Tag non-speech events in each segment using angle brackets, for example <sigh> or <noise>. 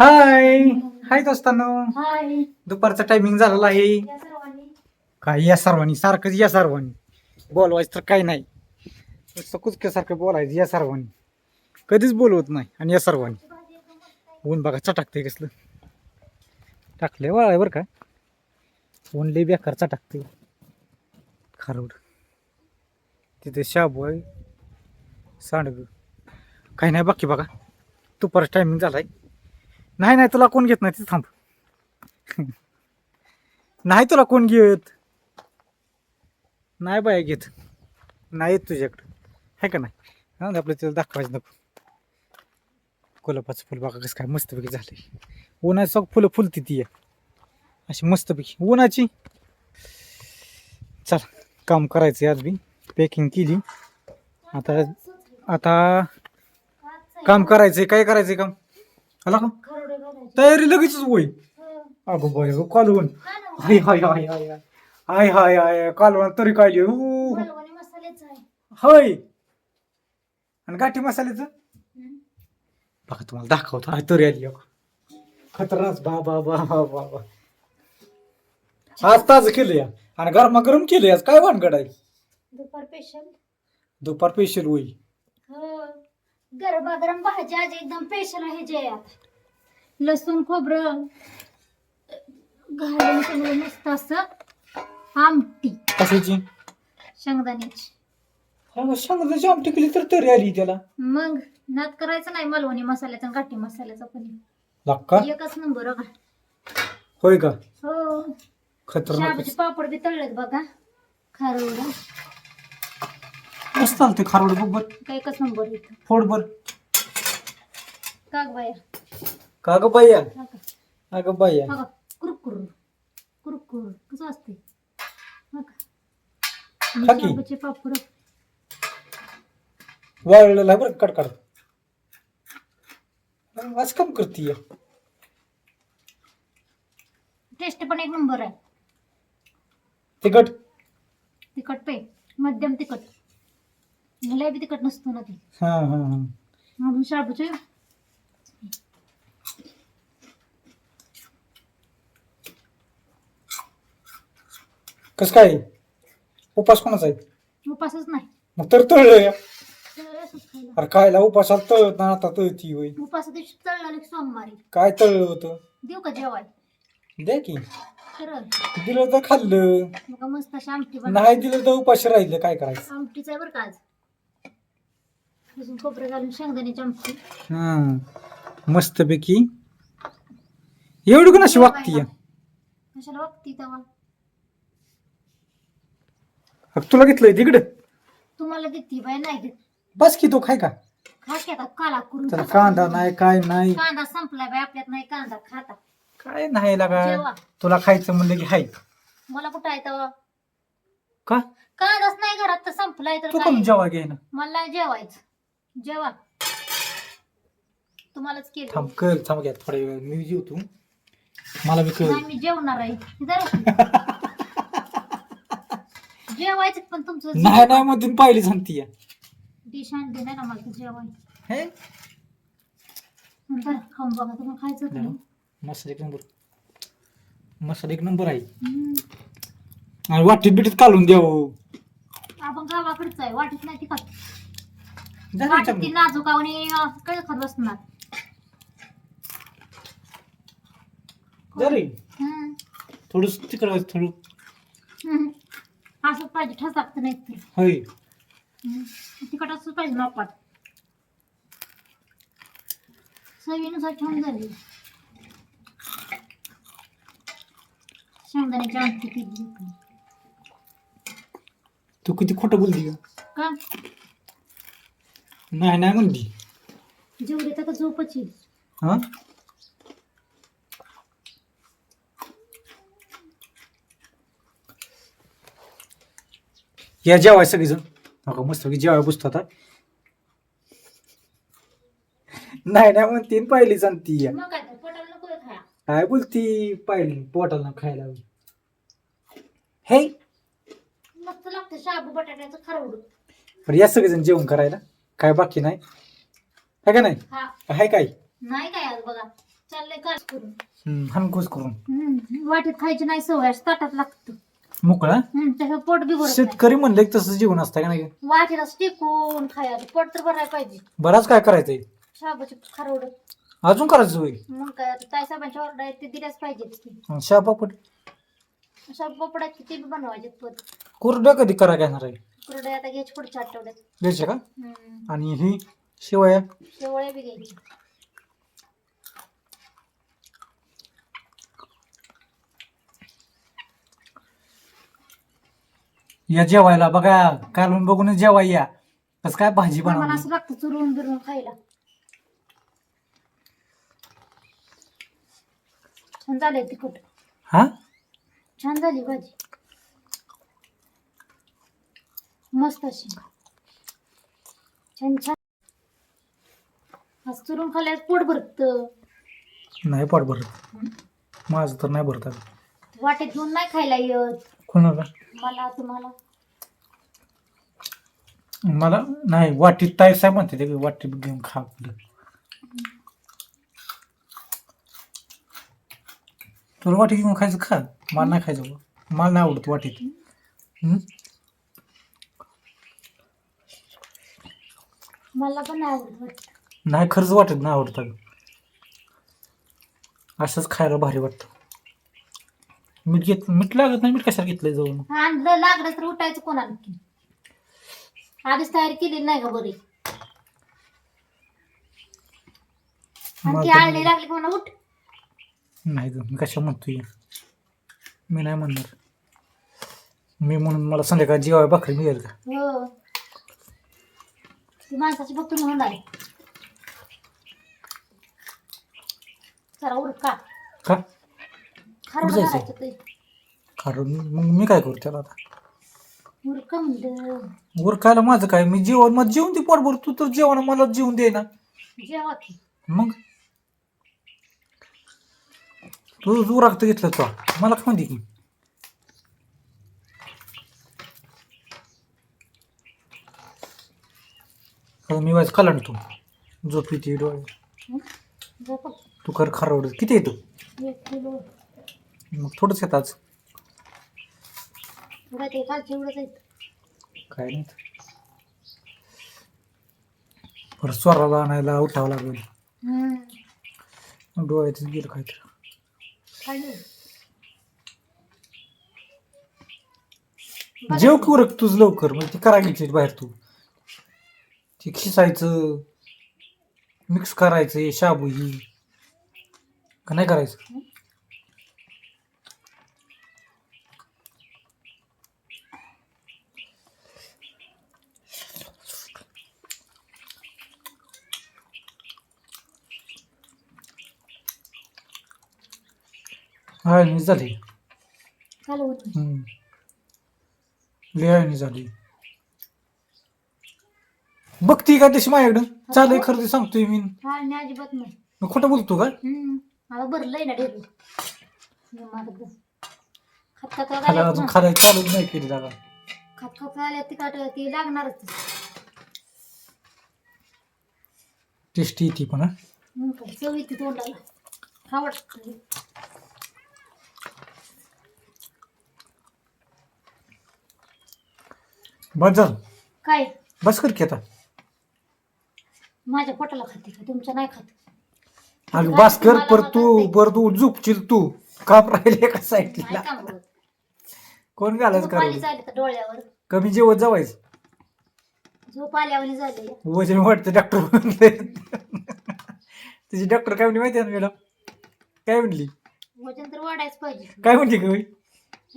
हाय हाय दोस्तांनो. हाय दुपारचा टायमिंग झालेला आहे. या सर्वांनी. काय या सर्वांनी? सारखंच या सर्वांनी. बोलवायचं तर काही नाही. नुसतं कुचक्यासारखं बोलायचं या सर्वांनी. कधीच बोलवत नाही आणि या सर्वांनी. ऊन बघा चटाकते कसलं. टाकले वाळ बरं का. ऊन लय बेकार चटाकते खारोड तिथे शाबू आहे. सांडग. काही नाही बाकी बघा. दुपारचा टायमिंग झालाय. नाही नाही तुला कोण घेत नाही तिथे थांब. <laughs> नाही तुला कोण घेत? नाही बाया घेत. नाही येत तुझ्याकडं. आहे का नाही? आपलं तिला दाखवायचं नको. गुलाबाचं फुल बघा कसं काय मस्तपैकी झाले उन्हाची सग फुलं फुलती ती. अशी मस्तपैकी. उन्हाची? चल काम करायचं आज बी पॅकिंग केली. आता आता काम करायचंय. काय करायचंय काम? आला का? तयारी लगेचच होय हं. अगो बाय अगो कालवण. हाय हाय हाय हाय हाय. हाय हाय हाय कालवण तरी काय ऊ. कालवणी होय. आणि गाठी मसाल्याचं? हं. बघा तुम्हाला दाखवतो. हा तरी आली हो. खतरनाक. बा बा बा बा बा बा. आज ताज केलं या. आणि गरमा गरम केलं आज काय भानगड आहे? दुपार पेशल दुपार पेशल होई गरबा गरम भाज्या आज एकदम स्पेशल आहे जे यात लसूण खोबरं घालून सगळं मस्त असं आमटी. कशाची? शेंगदाण्याची. शेंगदाण्याची आमटी केली तर तरी आली त्याला. मग नाद करायचं नाही मालवणी मसाल्याचा आणि गाठी मसाल्याचा पण. एकच नंबर बघा. होय का? हो. खतरनाक शाबूचे पापड बी तळलेत बघा. खारवडा मस्त चालते खारोड बघ बर. काय एकच नंबर इथं? फोड बर. काग बाया का ग बाया हा का? अगं बाया हा का? कुरकुर कुरकुर कसं असते हा का? आणि खा की. शाबूचे पापड. वाळलेला बरं कट काढ आज काम करतीय टेस्ट पण एक नंबर आहे. तिकट तिखट पे. मध्यम तिखट. लय बी तिखट नसतो ना ते. हा हा हा. म्हणून शाबूचे? कस काय? उपास कोणाचा आहे? उपासच नाही. मग तर तळलं या. असंच खायला. अरे कायला उपासाला तळत ना आता तळती होय. उपास दिवशी तळलं की सोमवारी. काय तळलं होतं? देऊ का जेवाय? द्या की. खरं. दिलं तर खाल्लं. मग मस्त अशी आमटी नाही दिलं तर उपाशी राहिलं काय करायचं? आमटीच आहे बरं का आज. लसूण खोबरं घालून शेंगदाण्याची आमटी हा मस्तपैकी. एवढी वागती या कशाला वागती तेव्हा? तुला घेतलंय तिकडं. तुम्हाला देते बाय नाही देत. बस की तो खाय का? खा की आता काला करून त्याला. कांदा नाही काय नाही. कांदा संपलाय बाय आपल्यात नाही कांदा खाता. काय नाही लागा. जेवा. तुला खायचं म्हणलं की हाय. मला कुठं आहे तेव्हा? का? कांदाच नाही घरात तर संपलाय तर तू काय कम जेवा घे ना? मला नाही जेवायचं. जेवा. तुम्हालाच केलं. थांब कर थांब घ्या थोड्या वेळ. मी जेवतो. मला बी कळ नाही मी जेवणार आहे. जरा <laughs> जेवायचं पण तुमचं नाही नाही मध्ये पाहिली सांगती डिश आणली नाही ना मला तर जेवाय? हे? नंतर खाऊन बघा तुम्हाला खायचं होतं ना? मसाला एक नंबर. मसाला एक नंबर आहे. हम्म. आणि वाटीत बिटीत काढून द्यावं आपण गावाकडचं आहे. वाटत नाही ती खात. वाटत ती. नाजूक आणि काय खात बसणार हम्म. थोडस तिकडं थोडं हम्म. असंच पाहिजे ठस लागतं नाही ते होय हम्म. तिखट असंच पाहिजे चवीनुसार छान झाली शेंगदाण्याची आमटी केली होती. तू किती खोटं बोलती का का नाही नाही म्हणली. जेवढे तर झोपच येईल. हा? या जेवाय सगळेजण. नका मस्त जेवाय बसतो आता. नाही नाही म्हणते पाहिली सांगती या. मग काय तर पोटाला नको खाया काय बोलती पाहिली पोटाला खायला. हे! मस्त लागतं शाबू बटाट्याचं पण या सगळेजण जेवण करायला. काय बाकी नाही? आहे का नाही? हा. आहे काय? नाही काय आज बघा. चाललंय काल करून. हम्म, करून. हम्म, वाटीत खायची नाही सवय ताटात लागतं. मोकळा? हम्म, त्याचं पोट बी नाही. शेतकरी म्हणले की तसं जीवन असतं का नाही? वाटीला टिकून खायला पोट तर भरायला पाहिजे. बराच काय करायचंय? शाबाची खारवड. अजून करायचं होय? मग काय आता ताई साहेबांच्या ऑर्डर आहेत ते दिल्याच पाहिजेत की. शापापट अशा पोपड्यात की ते बी बनवायचे पद कुरड्या कधी करा घेणार आहे? आता घ्यायचे पुढच्या आठवड्यात. घ्यायचे का? हम्म, आणि ही शिवाया? बी घ्यायचे या जेवायला बघा कालून बघून जेवाय या. कसं काय भाजी मला बनवली? असं लागतं चुरून बिरून खायला. छान झालंय तिखट. हा? छान झाली भाजी. मस्त अशी. छान छान. आज चुरून पोट भरत. नाही पोट भरत. माझं तर नाही भरत आता. वाटेत घेऊन नाही खायला येत. कोणाला? मला तुम्हाला. मला नाही वाटीत ताई साहेब म्हणते ते वाटीत घेऊन खा आपलं. तुला वाटी घेऊन खायचं खा. मला नाही खायचं. मला नाही आवडत वाटीत. हम्म? मला पण नाही आवडत वाटत. नाही खरंच वाटत नाही आवडत. असंच खायला भारी वाटतं. मीठ घेत मीठ लागत नाही मीठ कशाला घेतलंय जाऊन? आणलं लागलं तर उठायचं कोणाला की? आधीच तयारी केलेली नाही का बरी? आणखी आळणी लागली की म्हणा उठ. नाही मी कशा म्हणतोय? मी नाही म्हणणार. मी म्हणून मला संध्याकाळ जेवाय भाकरी मिळेल का? हो. ती माणसाची फक्त का? का जायचं? करायचं ते. कारण मग मी काय करू त्याला आता? का म्हणलं. वर खायला माझं काय? मी जेवण मग जेवून दे पोटभर तू तर जेवण मला जेवून दे ना. जेवा की. मग? तू तू रक्त घेतलं तो. मला खाऊन दे की. आता मी वाज खाला तू. झोप येते डोळे. तू कर खारवड. किती येतो मग थोडंच येत आज. काय नाही. परत स्वराला आणायला उठावं लागेल. डोळ्यातच गेलं काहीतरी. जेव की उरक तुझ लवकर म्हणजे ती करा घ्यायची बाहेर तू. ती खिसायचं मिक्स करायचं शाबू ही का नाही करायचं आळणी झाली. हम्म. लय आळणी झाली बघती का तशी माझ्याकडं? चालय खरं ते सांगतोय मी. आणि अजिबात नाही. मी खोटं बोलतो का? हम्म. मला भरलंय ना ढेर खात अजून नाही केली दादा खात खात आल्या तिखट ती लागणारच. टेस्टी ती पण हा. मग काय चव येते तोंडाला. आवडत बस झालं. काय? बस कर की आता. माझ्या पोटाला खाते का? तुमच्या नाही खात. अगं बस कर पर तू बर तू झुपशील तू. काम राहिले एका नाही साईडला. कोण घालायचं झोप आली कर झाली तर डोळ्यावर? कमी जेवत जावायचं. झोप आल्यावर झाले. वजन वाटतं डॉक्टर तुझी डॉक्टर काय म्हणली माहिती आहे ना मॅडम काय म्हणली? वजन तर वाढायच पाहिजे. काय म्हणली का बाई?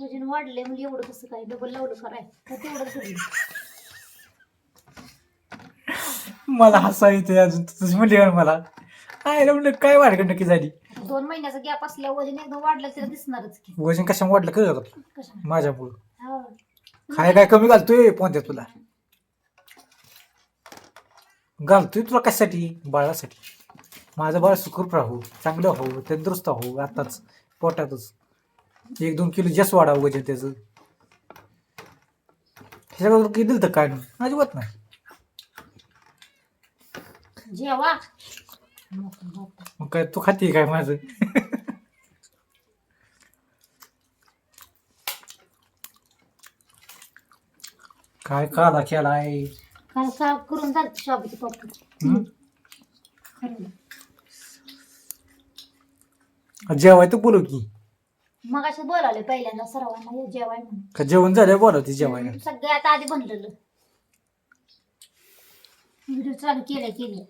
वजन वाढले म्हणजे एवढं कसं काय? डबल लावलं कराय का तेवढं सोडलं मला हसा येते अजून. तुझी म्हणली का मला. काय म्हणलं काय वाढ नक्की झाली? दोन महिन्याचा गॅप असल्यावर वजन एकदम वाढलं दिसणारच की. वजन कशा वाढलं कळलं का तुला? कशा माझ्यामुळं. हो. खाय काय कमी घालतोय पोहत्या तुला? घालतोय तुला कशासाठी? बाळासाठी. माझं बाळ सुखरूप राहू चांगलं हो तंदुरुस्त हो आताच पोटातच. एक दोन किलो जास्त वाढावं वजन त्याचं. ह्याच्याबरोबर किती दिलं तर काय? नाही अजिबात नाही. जेवा. मग काय तू खाती काय माझं? काय काला केलाय? का करून शाबूची हं? खरं जेवाय तर बोलव की. मग असे बोलावले पहिल्यांदा सर्वांना ये जेवाय म्हणून. का जेवण झालं बोलवते जेवायला? सगळ्यात आधी बनलेलं. व्हिडिओ चालू केलं केले